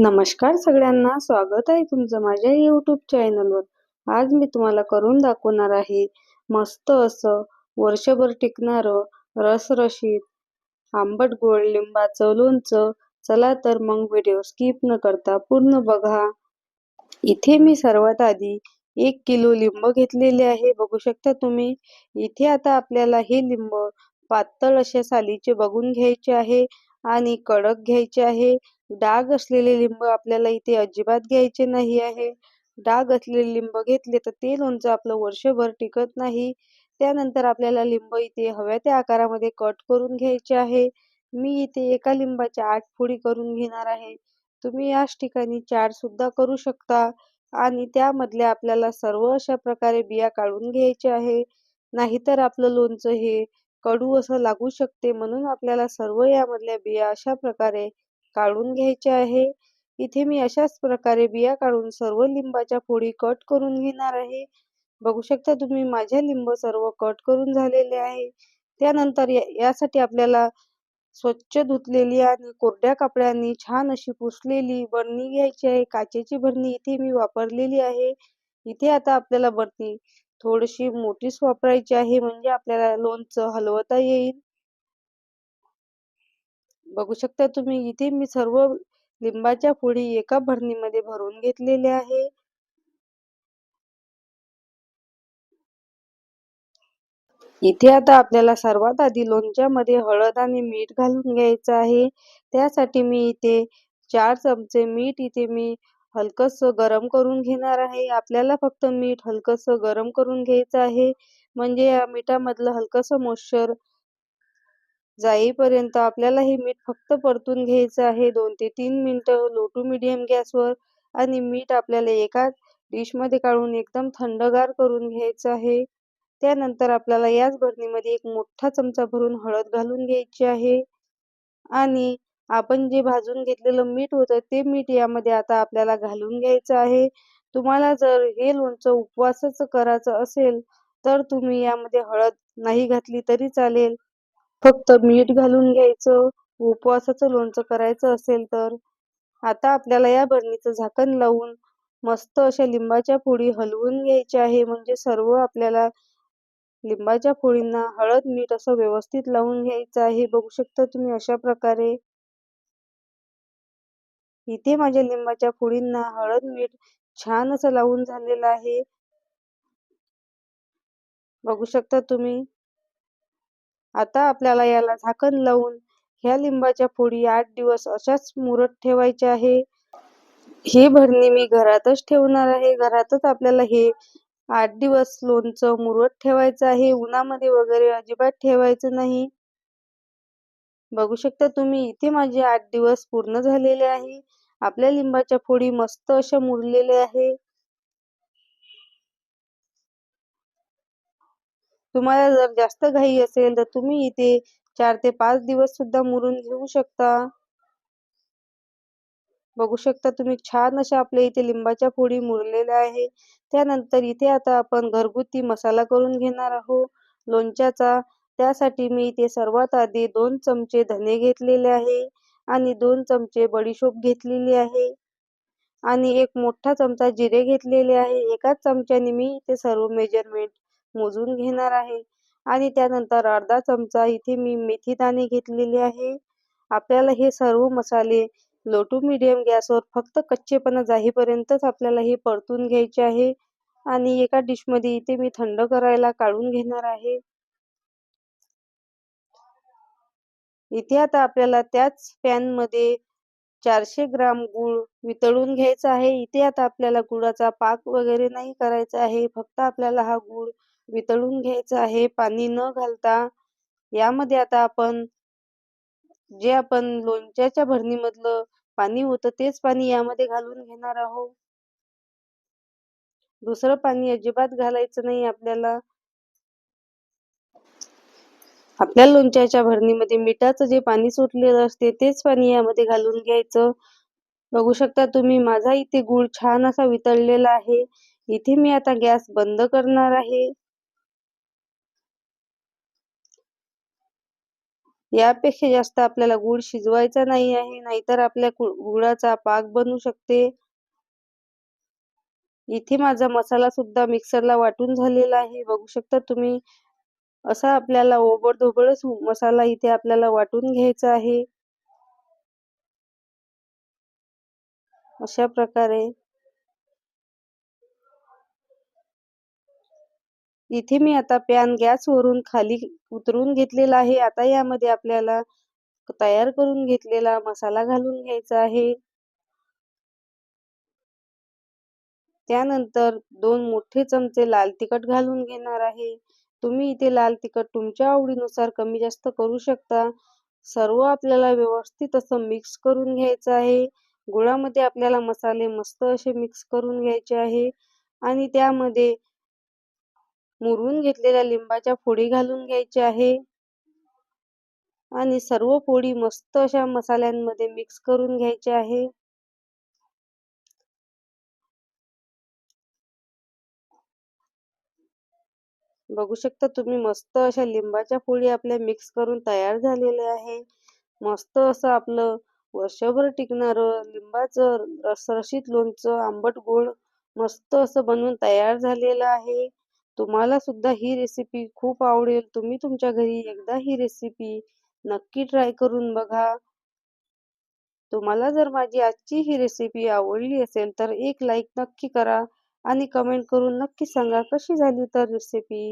नमस्कार सगळ्यांना स्वागत आहे तुमचं माझ्या यूट्यूब चॅनलवर आज मी तुम्हाला करून दाखवणार आहे मस्त असं वर्षभर टिकणारं रसरशीत आंबट गोड लिंबाचं लोणचं. चला तर मग व्हिडिओ स्किप न करता पूर्ण बघा. इथे मी सर्वात आधी एक किलो लिंब घेतलेले आहे बघू शकता तुम्ही. इथे आता आपल्याला हे लिंब पातळ अशा सालीचे बघून घ्यायचे आहे आणि कडक घ्यायचे आहे. डाग असलेले लिंब आपल्याला इथे अजिबात घ्यायचे नाही आहे. डाग असलेले लिंब घेतले तर ते लोणचं आपलं वर्षभर टिकत नाही. त्यानंतर आपल्याला लिंब इथे हव्या त्या आकारामध्ये कट करून घ्यायचे आहे. मी इथे एका लिंबाच्या आठ फोडी करून घेणार आहे. तुम्ही याच ठिकाणी चार सुद्धा करू शकता. आणि त्यामधल्या आपल्याला सर्व अशा प्रकारे बिया काढून घ्यायचे आहे. नाहीतर आपलं लोणचं हे कडू असं लागू शकते म्हणून आपल्याला सर्व यामधल्या बिया अशा प्रकारे काढून घ्यायचे आहे. इथे मी अशाच प्रकारे बिया काढून सर्व लिंबाच्या फोडी कट करून घेणार आहे. बघू शकता तुम्ही माझ्या लिंब सर्व कट करून झालेले आहे. त्यानंतर यासाठी आपल्याला स्वच्छ धुतलेली आणि कोरड्या कपड्यांनी छान अशी पुसलेली बरणी घ्यायची आहे. काचेची बरणी इथे मी वापरलेली आहे. इथे आता आपल्याला बरणी थोडीशी मोठीच वापरायची आहे. म्हणजे आपल्याला लोणचं हलवता येईल. बघू शकता तुम्ही इथे मी सर्व लिंबाच्या फोडी एका भरणीमध्ये भरून घेतलेल्या आहे. इथे आता आपल्याला सर्वात आधी लोणच्यामध्ये हळद आणि मीठ घालून घ्यायचं आहे. त्यासाठी मी इथे चार चमचे मीठ इथे मी हलकस गरम करून घेणार आहे. आपल्याला फक्त मीठ हलकस गरम करून घ्यायचं आहे. म्हणजे या मिठामधलं हलकस मॉइश्चर जाईपर्यंत आपल्याला हे मीठ फक्त परतून घ्यायचं आहे. दोन ते तीन मिनटं लो टू मिडियम गॅसवर आणि मीठ आपल्याला एका डिशमध्ये काढून एकदम थंडगार करून घ्यायचं आहे. त्यानंतर आपल्याला याच भरणीमध्ये एक मोठा चमचा भरून हळद घालून घ्यायची आहे. आणि आपण जे भाजून घेतलेलं मीठ होतं ते मीठ यामध्ये आता आपल्याला घालून घ्यायचं आहे. तुम्हाला जर हे लोणचं उपवासाचं करायचं असेल तर तुम्ही यामध्ये हळद नाही घातली तरी चालेल. फक्त मीठ घालून घ्यायचं उपवासाचं लोणचं करायचं असेल तर? आता आपल्याला या बरणीचं झाकण लावून मस्त अशा लिंबाच्या पोळी हलवून घ्यायच्या आहे. म्हणजे सर्व आपल्याला लिंबाच्या पोळींना हळद मीठ असं व्यवस्थित लावून घ्यायचं आहे. बघू शकता तुम्ही अशा प्रकारे. इथे माझ्या लिंबाच्या पोळींना हळद मीठ छान असं लावून झालेलं आहे. बघू शकता तुम्ही. आता आपल्याला याला झाकण लावून ह्या लिंबाच्या फोडी आठ दिवस अशाच मुरत ठेवायच्या आहे. ही भरणी मी घरातच ठेवणार आहे. घरातच आपल्याला हे आठ दिवस लोणचं मुरत ठेवायचं आहे. उन्हामध्ये वगैरे अजिबात ठेवायचं नाही. बघू शकता तुम्ही इथे माझे आठ दिवस पूर्ण झालेले आहे. आपल्या लिंबाच्या फोडी मस्त अशा मुरलेल्या आहे. तुम्हाला जर जास्त घाई असेल तर तुम्ही इथे चार ते पाच दिवस सुद्धा मुरून घेऊ शकता. बघू शकता तुम्ही छान अशा आपल्या इथे लिंबाच्या फोडी मुरलेल्या आहे. त्यानंतर इथे आता आपण घरगुती मसाला करून घेणार आहोत. लोणच्याचा त्यासाठी मी इथे सर्वात आधी दोन चमचे धने घेतलेले आहे आणि दोन चमचे बडीशोप घेतलेली आहे. आणि एक मोठा चमचा जिरे घेतलेले आहे. एकाच चमच्याने मी इथे सर्व मेजरमेंट मोजून घेणार आहे. आणि त्यानंतर अर्धा चमचा इथे मी मेथी दाणे घेतलेले आहे. आपल्याला हे सर्व मसाले लो टू मिडियम गॅसवर फक्त कच्चेपणा जाईपर्यंतच आपल्याला हे परतून घ्यायचे आहे. आणि एका डिशमध्ये इथे मी थंड करायला काढून घेणार आहे. इथे आता आपल्याला त्याच पॅनमध्ये चारशे ग्राम गुळ वितळून घ्यायचा आहे. इथे आता आपल्याला गुळाचा पाक वगैरे नाही करायचा आहे. फक्त आपल्याला हा गुळ वितळून घ्यायचं आहे. पाणी न घालता यामध्ये आता आपण जे आपण लोणच्याच्या भरणीमधलं पाणी होतं तेच पाणी यामध्ये घालून घेणार आहोत. दुसरं पाणी अजिबात घालायचं नाही आपल्याला. आपल्या लोणच्याच्या भरणीमध्ये मिठाचं जे पाणी सुटलेलं असते तेच पाणी यामध्ये घालून घ्यायचं. बघू शकता तुम्ही माझा इथे गुळ छान असा वितळलेला आहे. इथे मी आता गॅस बंद करणार आहे. यापेक्षा जास्त आपल्याला गुळ शिजवायचा नाही आहे नाहीतर आपल्या गुळाचा पाक बनू शकते. इथे माझा मसाला सुद्धा मिक्सरला वाटून झालेला आहे. बघू शकता तुम्ही असा आपल्याला ओबडधोबडच मसाला इथे आपल्याला वाटून घ्यायचा आहे. अशा प्रकारे इथे मी आता पॅन गॅस वरून खाली उतरून घेतलेला आहे. आता यामध्ये आपल्याला तयार करून घेतलेला मसाला घालून घ्यायचा आहे. त्यानंतर दोन मोठे चमचे लाल तिखट घालून घेणार आहे. तुम्ही इथे लाल तिखट तुमच्या आवडीनुसार कमी जास्त करू शकता. सर्व आपल्याला व्यवस्थित असं मिक्स करून घ्यायचं आहे. गुळामध्ये आपल्याला मसाले मस्त असे मिक्स करून घ्यायचे आहे. आणि त्यामध्ये मुरून घेतलेल्या लिंबाच्या फोडी घालून घ्यायच्या आहे. आणि सर्व पोळी मस्त अशा मसाल्यांमध्ये मिक्स करून घ्यायच्या आहे. बघू शकता तुम्ही मस्त अशा लिंबाच्या फोडी आपल्या मिक्स करून तयार झालेल्या आहे. मस्त असं आपलं वर्षभर टिकणारं लिंबाचं रसरशीत लोणचं आंबट गोड मस्त असं बनवून तयार झालेलं आहे. तुम्हाला सुद्धा ही रेसिपी खूप आवडेल. तुम्ही तुमच्या घरी एकदा ही रेसिपी नक्की ट्राय करून बघा. तुम्हाला जर माझी आजची ही रेसिपी आवडली असेल तर एक लाईक नक्की करा आणि कमेंट करून नक्की सांगा कशी झाली तर रेसिपी